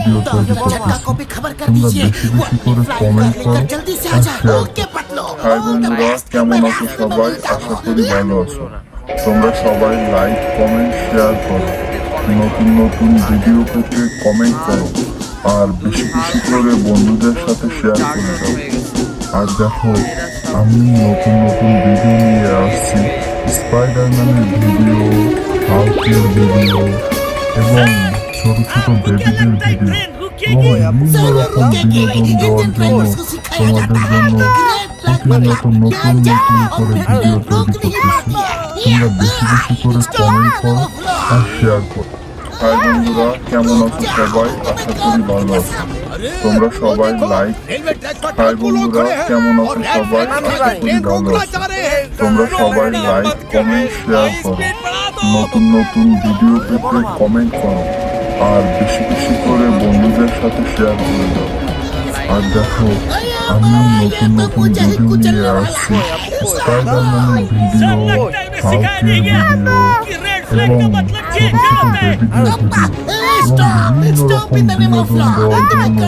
Video তৈরি করতেছি copy खबर कर তোমরা दीजिए বেশি वो বেশি করে फ्लाइट কমেন্ট कर করো लेकर जल्दी से आ আর जाए শেয়ার ओके पतलो হাই বন্ধুরা কেমন আছো সবাই আশা করি ভালো আছো তোমরা সবাই লাইক কমেন্ট শেয়ার করো নতুন নতুন ভিডিও পেতে কমেন্ট করো আর বেশি বেশি করে বন্ধুদের সাথে শেয়ার করে দাও আর দেখো আমি নতুন নতুন ভিডিও নিয়ে আসছি স্পাইডারম্যানের ভিডিও হাল্কের ভিডিও এবং ছোট ছোট বেবিদের ভিডিও এবং বিভিন্ন রকম বিনোদন দেওয়ার জন্য তোমাদের জন্য প্রতিনিয়ত নতুন নতুন করে ভিডিও তৈরি করতেছি তোমরা বেশি বেশি করে কমেন্ট করো। আর শেয়ার করো। হাই বন্ধুরা কেমন আছো সবাই? আশা করি ভালো আছো। তোমরা সবাই লাইক হাই বন্ধুরা কেমন আছো সবাই? আশা করি ভালো আছো। তোমরা সবাই লাইক কমেন্ট শেয়ার করো নতুন নতুন ভিডিও পেতে কমেন্ট করো আর বেশি বেশি করে বন্ধুদের সাথে শেয়ার করে দাও আর দেখো আমি নতুন নতুন ভিডিও নিয়ে আসছি স্পাইডারম্যানের ভিডিও হালকের ভিডিও এবং ছোট ছোট বেবিদের ভিডিও এবং বিভিন্ন রকম বিনোদন দেওয়ার জন্য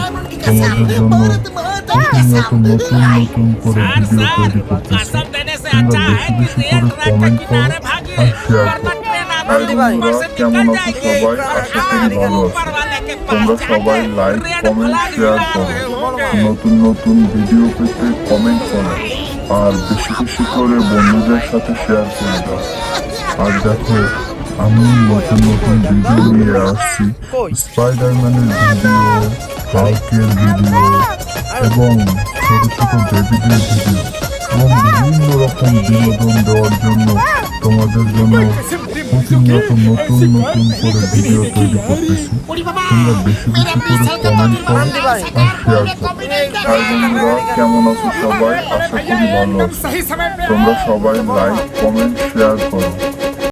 তোমাদের জন্য প্রতিনিয়ত নতুন নতুন করে ভিডিও তৈরি করতেছি তোমরা বেশি বেশি করে কমেন্ট করো আর শেয়ার করো কেমন আছো সবাই? আশা করি ভালো? আছো তোমরা সবাই লাইক কমেন্ট শেয়ার করো। নতুন নতুন ভিডিও পেতে কমেন্ট করো। আর বেশি বেশি করে বন্ধুদের সাথে শেয়ার করে দাও। আর দেখো আমি নতুন নতুন ভিডিও নিয়ে আসছি। স্পাইডারম্যানের ভিডিও হাল্কের ভিডিও এবং ছোট ছোট বেবিদের ভিডিও এবং বিভিন্ন রকম বিনোদন দেওয়ার জন্য তোমাদের জন্য প্রতিনিয়ত নতুন কেমন আছো সবাই? আশা করি ভালো তোমরা সবাই লাইক কমেন্ট শেয়ার করো।